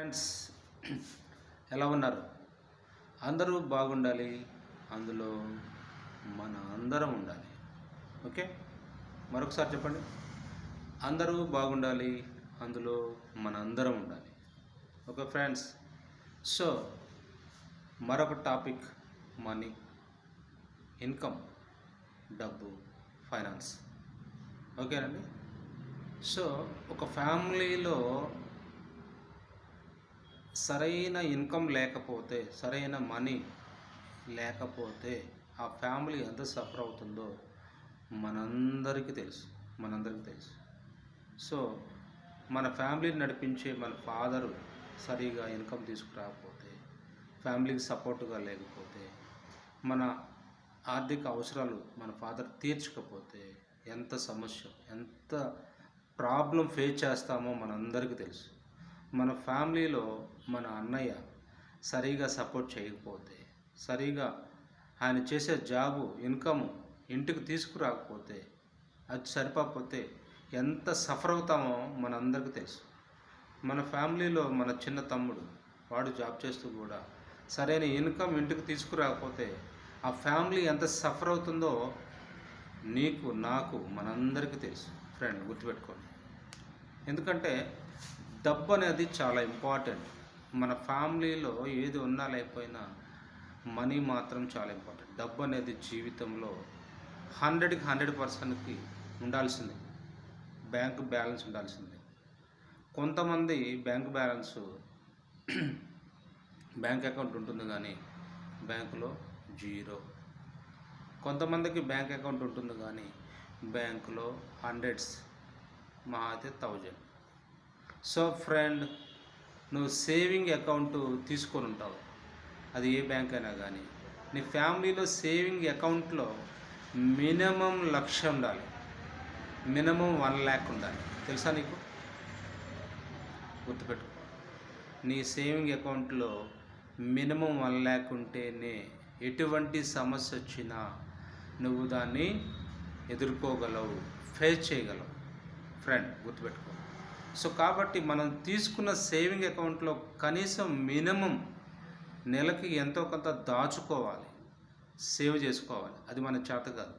Friends ఎలా ఉన్నారు? అందరూ బాగుండాలి. అందులో మన అందరం ఉండాలి. ఓకే? మరొకసారి చెప్పండి. అందరూ బాగుండాలి. అందులో మన అందరం ఉండాలి. ఓకే ఫ్రెండ్స్ సో మరొక టాపిక్ మనీ ఇన్కమ్ డబ్బు ఫైనాన్స్ ఓకేనండి సో ఒక ఫ్యామిలీలో సరైన ఇన్కమ్ లేకపోతే సరైన మనీ లేకపోతే ఆ ఫ్యామిలీ ఎంత సఫర్ అవుతుందో మనందరికీ తెలుసు. మనందరికీ తెలుసు. సో మన ఫ్యామిలీని నడిపించే మన ఫాదరు సరిగా ఇన్కమ్ తీసుకురాకపోతే ఫ్యామిలీకి సపోర్టుగా లేకపోతే మన ఆర్థిక అవసరాలు మన ఫాదర్ తీర్చకపోతే ఎంత సమస్య ఎంత ప్రాబ్లం ఫేస్ చేస్తామో మనందరికీ తెలుసు. మన ఫ్యామిలీలో మన అన్నయ్య సరిగా సపోర్ట్ చేయకపోతే సరిగా ఆయన చేసే జాబు ఇన్కమ్ ఇంటికి తీసుకురాకపోతే అది సరిపోకపోతే ఎంత సఫర్ అవుతామో మనందరికీ తెలుసు. మన ఫ్యామిలీలో మన చిన్న తమ్ముడు వాడు జాబ్ చేస్తూ కూడా సరైన ఇన్కమ్ ఇంటికి తీసుకురాకపోతే ఆ ఫ్యామిలీ ఎంత సఫర్ అవుతుందో నీకు నాకు మనందరికీ తెలుసు. ఫ్రెండ్ గుర్తుపెట్టుకోండి. ఎందుకంటే డబ్బు అనేది చాలా ఇంపార్టెంట్. మన ఫ్యామిలీలో ఏది ఉన్నా లేకపోయినా మనీ మాత్రం చాలా ఇంపార్టెంట్. డబ్బు అనేది జీవితంలో హండ్రెడ్కి హండ్రెడ్ పర్సెంట్కి ఉండాల్సిందే. బ్యాంక్ బ్యాలెన్స్ ఉండాల్సిందే. కొంతమంది బ్యాంక్ బ్యాలెన్స్ బ్యాంక్ అకౌంట్ ఉంటుంది కానీ బ్యాంకులో జీరో. కొంతమందికి బ్యాంక్ అకౌంట్ ఉంటుంది కానీ బ్యాంకులో హండ్రెడ్స్ మా అయితే థౌజండ్. సో ఫ్రెండ్ నువ్వు సేవింగ్ అకౌంట్ తీసుకొని ఉంటావు. అది ఏ బ్యాంక్ అయినా కానీ నీ ఫ్యామిలీలో సేవింగ్ అకౌంట్లో మినిమం లక్ష ఉండాలి. మినిమం వన్ ల్యాక్ ఉండాలి. తెలుసా నీకు? గుర్తుపెట్టుకో. నీ సేవింగ్ అకౌంట్లో మినిమం వన్ ల్యాక్ ఉంటేనే ఎటువంటి సమస్య వచ్చినా నువ్వు దాన్ని ఎదుర్కోగలవు ఫేస్ చేయగలవు. ఫ్రెండ్ గుర్తుపెట్టుకో. సో కాబట్టి మనం తీసుకున్న సేవింగ్ అకౌంట్లో కనీసం మినిమం నెలకి ఎంతో కొంత దాచుకోవాలి సేవ్ చేసుకోవాలి. అది మన చేత కాదు.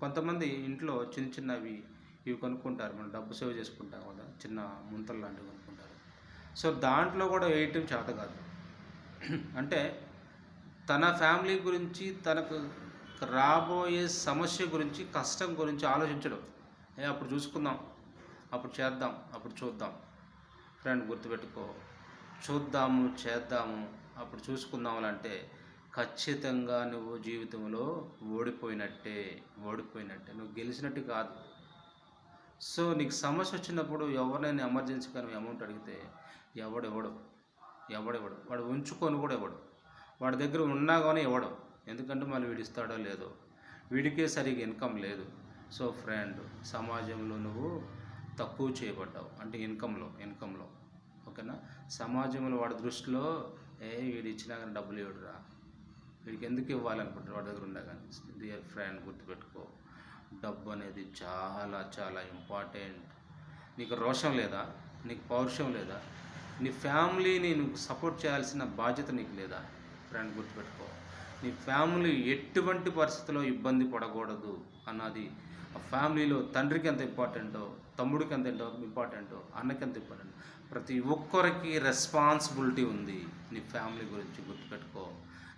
కొంతమంది ఇంట్లో చిన్న చిన్నవి ఇవి కొనుక్కుంటారు. మనం డబ్బు సేవ్ చేసుకుంటాం కదా చిన్న ముంతలు లాంటివి కొనుక్కుంటారు. సో దాంట్లో కూడా వేయటం చేత కాదు. అంటే తన ఫ్యామిలీ గురించి తనకు రాబోయే సమస్య గురించి కష్టం గురించి ఆలోచించడం. అప్పుడు చూసుకుందాం. అప్పుడు చేద్దాం అప్పుడు చూద్దాం. ఫ్రెండ్ గుర్తుపెట్టుకో. చూద్దాము చేద్దాము అప్పుడు చూసుకుందాము అంటే ఖచ్చితంగా నువ్వు జీవితంలో ఓడిపోయినట్టే ఓడిపోయినట్టే. నువ్వు గెలిచినట్టు కాదు. సో నీకు సమస్య వచ్చినప్పుడు ఎవరినైనా ఎమర్జెన్సీ కానీ అమౌంట్ అడిగితే ఎవడు ఇవ్వడు ఎవడెవడు? వాడు ఉంచుకొని కూడా ఇవ్వడు వాడి దగ్గర ఉన్నా కానీ ఇవ్వడు ఎందుకంటే మళ్ళీ వీడు ఇస్తాడో లేదో? వీడికే సరిగా ఇన్కమ్ లేదు. సో ఫ్రెండ్ సమాజంలో నువ్వు తక్కువ చేయబడ్డావు అంటే ఇన్కంలో ఇన్కంలో ఓకేనా? సమాజంలో వాడి దృష్టిలో ఏ వీడు ఇచ్చినా కానీ డబ్బులు ఇవ్వడురా. వీడికి ఎందుకు ఇవ్వాలనుకుంటారు వాడి దగ్గర ఉన్నా కానీ? డియర్ ఫ్రెండ్ గుర్తుపెట్టుకో. డబ్బు అనేది చాలా చాలా ఇంపార్టెంట్. నీకు రోషం లేదా? నీకు పౌరుషం లేదా? నీ ఫ్యామిలీని నువ్వు సపోర్ట్ చేయాల్సిన బాధ్యత నీకు లేదా? ఫ్రెండ్ గుర్తుపెట్టుకో. నీ ఫ్యామిలీ ఎటువంటి పరిస్థితిలో ఇబ్బంది పడకూడదు అన్నది ఫ్యామిలీలో తండ్రికి ఎంత ఇంపార్టెంటో తమ్ముడికి ఎంత ఇంపార్టెంటో అన్నకి ఎంత ఇంపార్టెంట్? ప్రతి ఒక్కరికి రెస్పాన్సిబిలిటీ ఉంది. నీ ఫ్యామిలీ గురించి గుర్తుపెట్టుకో.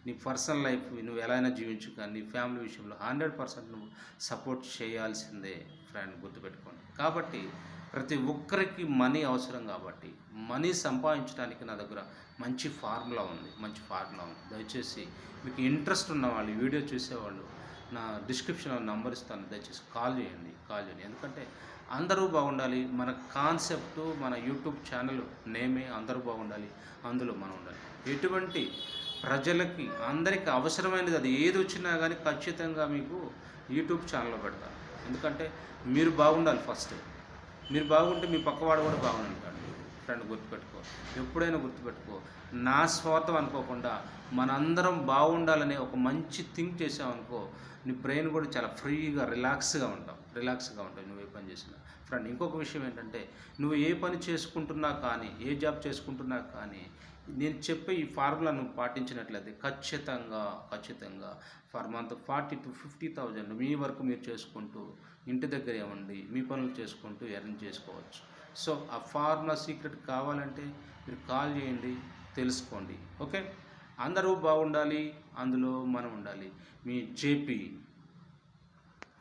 నీ పర్సనల్ లైఫ్ నువ్వు ఎలా అయినా జీవించు కానీ నీ ఫ్యామిలీ విషయంలో హండ్రెడ్ పర్సెంట్ నువ్వు సపోర్ట్ చేయాల్సిందే ఫ్రెండ్ గుర్తుపెట్టుకోండి. కాబట్టి ప్రతి ఒక్కరికి మనీ అవసరం కాబట్టి మనీ సంపాదించడానికి నా దగ్గర మంచి ఫార్ములా ఉంది. మంచి ఫార్ములా ఉంది. దయచేసి మీకు ఇంట్రెస్ట్ ఉన్న వాళ్ళు వీడియో చూసేవాళ్ళు నా డిస్క్రిప్షన్లో నంబర్ ఇస్తాను దయచేసి కాల్ చేయండి కాల్ చేయండి. ఎందుకంటే అందరూ బాగుండాలి మన కాన్సెప్ట్ మన యూట్యూబ్ ఛానల్ నేమే అందరూ బాగుండాలి అందులో మనం ఉండాలి. ఎటువంటి ప్రజలకి అందరికీ అవసరమైనది అది ఏది వచ్చినా కానీ ఖచ్చితంగా మీకు యూట్యూబ్ ఛానల్లో పెడతాను ఎందుకంటే మీరు బాగుండాలి ఫస్ట్ మీరు బాగుంటే మీ పక్కవాడు కూడా బాగుంటాడు. ఫ్రెండ్ గుర్తుపెట్టుకో. ఎప్పుడైనా గుర్తుపెట్టుకో. నా స్వార్థం అనుకోకుండా మనందరం బాగుండాలనే ఒక మంచి థింక్ చేసావనుకో నీ బ్రెయిన్ కూడా చాలా ఫ్రీగా రిలాక్స్గా ఉంటావు రిలాక్స్గా ఉంటావు నువ్వు ఏ పని చేసినా. ఫ్రెండ్ ఇంకొక విషయం ఏంటంటే నువ్వు ఏ పని చేసుకుంటున్నా కానీ ఏ జాబ్ చేసుకుంటున్నా కానీ నేను చెప్పే ఈ ఫార్ములా నువ్వు పాటించినట్లయితే ఖచ్చితంగా ఖచ్చితంగా for month forty to fifty thousand మీ వరకు మీరు చేసుకుంటూ ఇంటి దగ్గరే ఉండి మీ పనులు చేసుకుంటూ ఎర్న్ చేసుకోవచ్చు. సో ఆ ఫార్ములా సీక్రెట్ కావాలంటే మీరు కాల్ చేయండి తెలుసుకోండి. ఓకే? అందరూ బాగుండాలి అందులో మనం ఉండాలి. మీ జేపీ